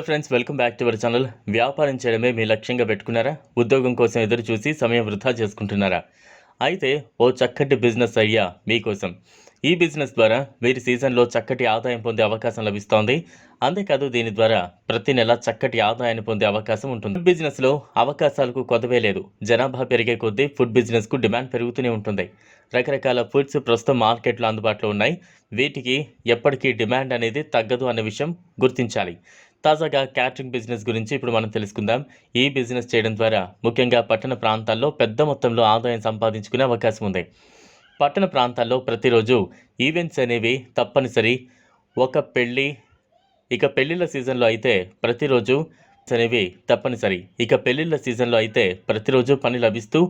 Hello friends welcome back to our channel వ్యాపారం చేయడమే మీ లక్ష్యంగా పెట్టుకున్నారా? ఉద్యోగం కోసం ఎదురు చూసి సమయం వృధా చేసుకుంటున్నారా? అయితే ఓ చక్కటి బిజినెస్ ఐడియా మీకోసం. ఈ బిజినెస్ ద్వారా వీరి సీజన్లో చక్కటి ఆదాయం పొందే అవకాశం లభిస్తోంది. అంతేకాదు దీని ద్వారా ప్రతి నెల చక్కటి ఆదాయాన్ని పొందే అవకాశం ఉంటుంది. ఫుడ్ బిజినెస్లో అవకాశాలకు కొదవే లేదు. జనాభా పెరిగే కొద్దీ ఫుడ్ బిజినెస్కు డిమాండ్ పెరుగుతూనే ఉంటుంది. రకరకాల ఫుడ్స్ ప్రస్తుతం మార్కెట్లో అందుబాటులో ఉన్నాయి. వీటికి ఎప్పటికీ డిమాండ్ అనేది తగ్గదు అనే విషయం గుర్తించాలి. తాజాగా క్యాటరింగ్ బిజినెస్ గురించి ఇప్పుడు మనం తెలుసుకుందాం. ఈ బిజినెస్ చేయడం ద్వారా ముఖ్యంగా పట్టణ ప్రాంతాల్లో పెద్ద మొత్తంలో ఆదాయం సంపాదించుకునే అవకాశం ఉంది. పట్టణ ప్రాంతాల్లో ప్రతిరోజు ఈవెంట్స్ అనేవి తప్పనిసరి. ఒక పెళ్ళి ఇక పెళ్ళిళ్ళ సీజన్లో అయితే ప్రతిరోజు అనేవి తప్పనిసరి. ఇక పెళ్ళిళ్ళ సీజన్లో అయితే ప్రతిరోజు పని లభిస్తూ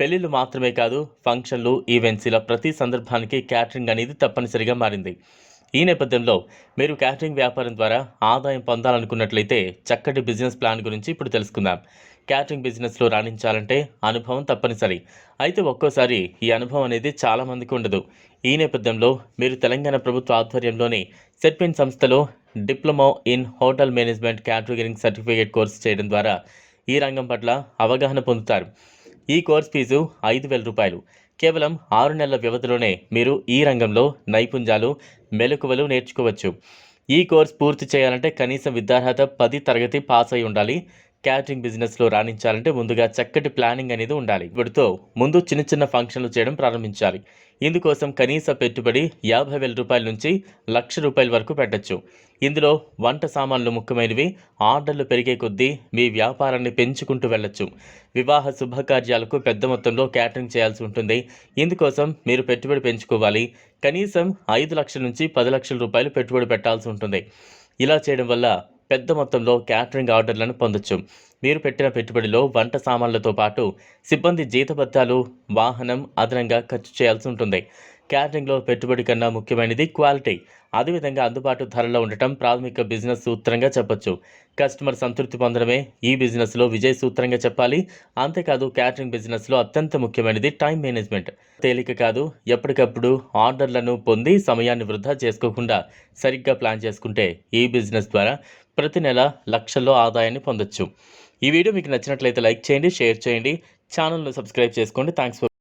పెళ్ళిళ్ళు మాత్రమే కాదు ఫంక్షన్లు ఈవెంట్స్ ఇలా ప్రతి సందర్భానికి క్యాటరింగ్ అనేది తప్పనిసరిగా మారింది. ఈ నేపథ్యంలో మీరు క్యాటరింగ్ వ్యాపారం ద్వారా ఆదాయం పొందాలనుకున్నట్లయితే చక్కటి బిజినెస్ ప్లాన్ గురించి ఇప్పుడు తెలుసుకుందాం. క్యాటరింగ్ బిజినెస్లో రాణించాలంటే అనుభవం తప్పనిసరి. అయితే ఒక్కోసారి ఈ అనుభవం అనేది చాలామందికి ఉండదు. ఈ నేపథ్యంలో మీరు తెలంగాణ ప్రభుత్వ ఆధ్వర్యంలోని సెట్పిన్ సంస్థలో diploma in hotel management catering certificate course చేయడం ద్వారా ఈ రంగం పట్ల అవగాహన పొందుతారు. ఈ కోర్స్ ఫీజు ఐదు వేల రూపాయలు. కేవలం ఆరు నెలల వ్యవధిలోనే మీరు ఈ రంగంలో నైపుణ్యాలు మెలకువలు నేర్చుకోవచ్చు. ఈ కోర్స్ పూర్తి చేయాలంటే కనీసం విద్యార్హత పది తరగతి పాస్ అయి ఉండాలి. క్యాటరింగ్ బిజినెస్లో రాణించాలంటే ముందుగా చక్కటి ప్లానింగ్ అనేది ఉండాలి. వీటితో ముందు చిన్న చిన్న ఫంక్షన్లు చేయడం ప్రారంభించాలి. ఇందుకోసం కనీస పెట్టుబడి యాభై వేల రూపాయల నుంచి లక్ష రూపాయల వరకు పెట్టచ్చు. ఇందులో వంట సామాన్లు ముఖ్యమైనవి ఆర్డర్లు పెరిగే కొద్దీ మీ వ్యాపారాన్ని పెంచుకుంటూ వెళ్ళొచ్చు. వివాహ శుభకార్యాలకు పెద్ద మొత్తంలో క్యాటరింగ్ చేయాల్సి ఉంటుంది. ఇందుకోసం మీరు పెట్టుబడి పెంచుకోవాలి. కనీసం ఐదు లక్షల నుంచి పది లక్షల రూపాయలు పెట్టుబడి పెట్టాల్సి ఉంటుంది. ఇలా చేయడం వల్ల పెద్ద మొత్తంలో క్యాటరింగ్ ఆర్డర్లను పొందొచ్చు. మీరు పెట్టిన పెట్టుబడిలో వంట సామాన్లతో పాటు సిబ్బంది జీతభత్యాలు వాహనం అదనంగా ఖర్చు చేయాల్సి ఉంటుంది. క్యాటరింగ్లో పెట్టుబడి కన్నా ముఖ్యమైనది క్వాలిటీ. అదేవిధంగా అందుబాటు ధరలో ఉండటం ప్రాథమిక బిజినెస్ సూత్రంగా చెప్పొచ్చు. కస్టమర్ సంతృప్తి పొందడమే ఈ బిజినెస్లో విజయ సూత్రంగా చెప్పాలి. అంతేకాదు క్యాటరింగ్ బిజినెస్లో అత్యంత ముఖ్యమైనది టైం మేనేజ్మెంట్. తేలిక కాదు ఎప్పటికప్పుడు ఆర్డర్లను పొంది సమయాన్ని వృధా చేసుకోకుండా సరిగ్గా ప్లాన్ చేసుకుంటే ఈ బిజినెస్ ద్వారా ప్రతి నెల లక్షల్లో ఆదాయాన్ని పొందొచ్చు. ఈ వీడియో మీకు నచ్చినట్లయితే లైక్ చేయండి షేర్ చేయండి. ఛానల్ను సబ్స్క్రైబ్ చేసుకోండి. Thanks for